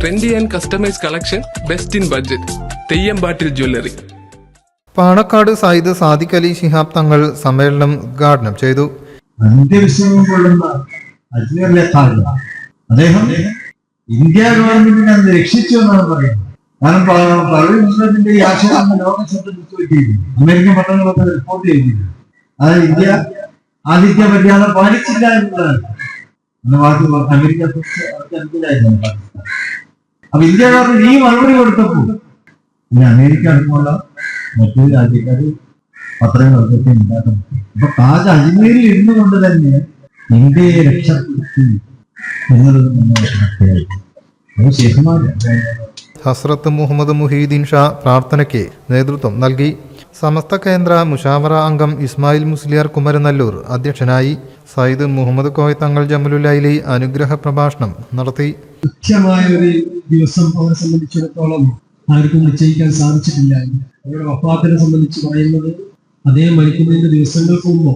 Trendy and customise collection best in budget Theyyampattil jewellery Panakkad Sayed Sadiq Ali Shihab Thangal സമ്മേളനം ഉദ്ഘാടനം ചെയ്തു. അദ്ദേഹം India ഗവൺമെന്റിനെ അന്ന് രക്ഷിച്ചു എന്നാണ് പറയുന്നത്. കാരണം പ- പർവീൻ മുസ്ലിമിന്റെ ഈ ആശയം അന്ന് ലോകം ശ്രദ്ധിച്ചു അമേരിക്കൻ പട്ടണങ്ങളൊക്കെ റിപ്പോർട്ട് ചെയ്തിരുന്നു അത് ഇന്ത്യ ആതിഥ്യ മര്യാദ പാലിച്ചില്ല എന്നുള്ളതാണ്. അന്ന് വാക്ക് അമേരിക്ക മനസ്സിലായിരുന്നു പാകിസ്ഥാൻ. അപ്പൊ ഇന്ത്യക്കാർ ഈ മറുപടി കൊടുത്തപ്പോൾ പിന്നെ അമേരിക്ക അടക്കമുള്ള മറ്റു രാജ്യക്കാർ പത്രങ്ങളൊക്കെ ഉണ്ടാക്കുന്നു അപ്പൊ താജ് അജ്മീരിൽ ഇരുന്നു കൊണ്ട് തന്നെ ഇന്ത്യയെ രക്ഷപ്പെടുത്തി എന്നുള്ളത് ഹസ്രത്ത് മുഹമ്മദ് മുഹീദ്ദീൻ ഷാ പ്രാർത്ഥനയ്ക്ക് നേതൃത്വം നൽകി. സമസ്ത കേന്ദ്ര മുഷാവറ അംഗം ഇസ്മായിൽ മുസ്ലിയാർ കുമരനല്ലൂർ അധ്യക്ഷനായി സയ്യിദ് മുഹമ്മദ് കോയ തങ്ങൾ ജമലുലൈലി അനുഗ്രഹ പ്രഭാഷണം നടത്തി. മുഖ്യമായ ഒരു ദിവസം അവരെ സംബന്ധിച്ചിടത്തോളം ആർക്കും നിശ്ചയിക്കാൻ സാധിച്ചിട്ടില്ല. അവരുടെ വഫാത്തിനെ സംബന്ധിച്ച് പറയുന്നത് അതേ മരിക്കുന്നതിന്റെ ദിവസങ്ങൾക്ക് മുമ്പോ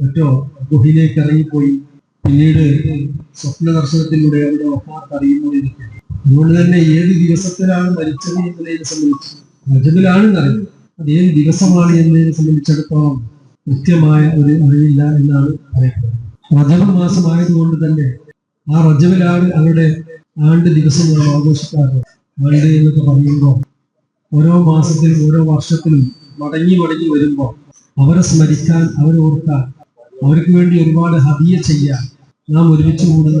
മറ്റോ ഗുഹയിലേക്ക് ഇറങ്ങിപ്പോയി. പിന്നീട് സ്വപ്ന ദർശനത്തിലൂടെ അവരുടെ വഫാത്ത് അറിയുന്നതിനൊക്കെ. അതുകൊണ്ട് തന്നെ ഏത് ദിവസത്തിലാണ് മരിച്ചത് എന്നതിനെ സംബന്ധിച്ച് രജബിലാണെന്ന് അറിയുന്നത് അത് ഏത് ദിവസമാണ് എന്നതിനെ സംബന്ധിച്ചിടത്തോളം കൃത്യമായ ഒരു അറിവില്ല എന്നാണ് പറയുന്നത് റജബ് മാസമായതുകൊണ്ട് തന്നെ ആ റജബിലാണ് അവരുടെ ആണ്ട് ദിവസങ്ങൾ ആഘോഷിക്കാറ്. ആണ്ട് എന്നൊക്കെ പറയുമ്പോൾ ഓരോ മാസത്തിലും ഓരോ വർഷത്തിലും മടങ്ങി മടങ്ങി വരുമ്പോൾ അവരെ സ്മരിക്കാൻ അവരെ ഓർക്കാൻ അവർക്ക് വേണ്ടി ഒരുപാട് ഹദിയ ചെയ്യാൻ നാം ഒരുമിച്ച് കൂടുന്ന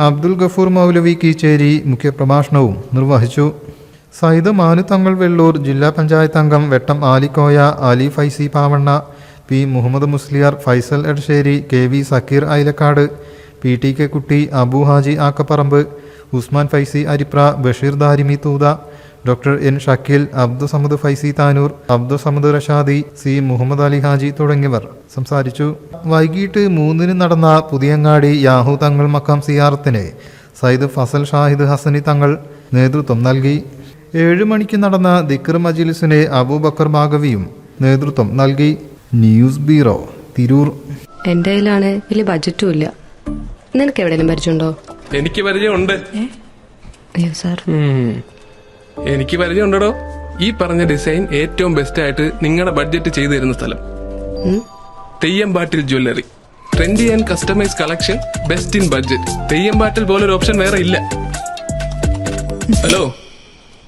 അബ്ദുൽ ഗഫൂർ മൗലവി കീച്ചേരി മുഖ്യപ്രഭാഷണവും നിർവഹിച്ചു. സയ്യിദ് മാനു തങ്ങൾ വെള്ളൂർ ജില്ലാ പഞ്ചായത്ത് അംഗം Vettam Alikoya Ali Faizy Pavanna P Muhammad Musliyar Faisal Edsheri K V Zakir Ailakkad P T K Kutty Abu Haji Akkaparamb Usman Faizy Aripra Basheer Darimi Thootha doctor N Shakeel Abdussamad Faizy Tanur Abdussamad Rashadi C Muhammad Ali Haji തുടങ്ങിയവർ സംസാരിച്ചു. വൈകിട്ട് മൂന്നിന് നടന്ന Puthiyangadi Yahoo തങ്ങൾ മക്കാം സിയാറത്തിന് സയ്യിദ് ഫസൽ ഷാഹിദ് ഹസനി തങ്ങൾ നേതൃത്വം നൽകി. ഏഴ് മണിക്ക് നടന്ന ദിക്കർ മജിലിസിന് അബൂബക്കർ മാഗവിയും നേതൃത്വം നൽകി. News bureau Tirur. എന്റെ കയ്യിലാണ് വലിയ ബജറ്റും ഇല്ല. നിനക്ക് എവിടെയെങ്കിലും പരിചയമുണ്ടോ? എനിക്ക് പരിചയമുണ്ട്. അയ്യോ സാർ ഉം. എനിക്ക് പരിചയമുണ്ടോ ഈ പറഞ്ഞ ഡിസൈൻ ഏറ്റവും ബെസ്റ്റ് ആയിട്ട് നിങ്ങളുടെ ബഡ്ജറ്റ് ചെയ്തു തരുന്ന സ്ഥലം. Theyyampattil jewellery trendy and customise collection best in budget Theyyampattil ഒരു ഓപ്ഷൻ വേറെ ഇല്ല. ഹലോ?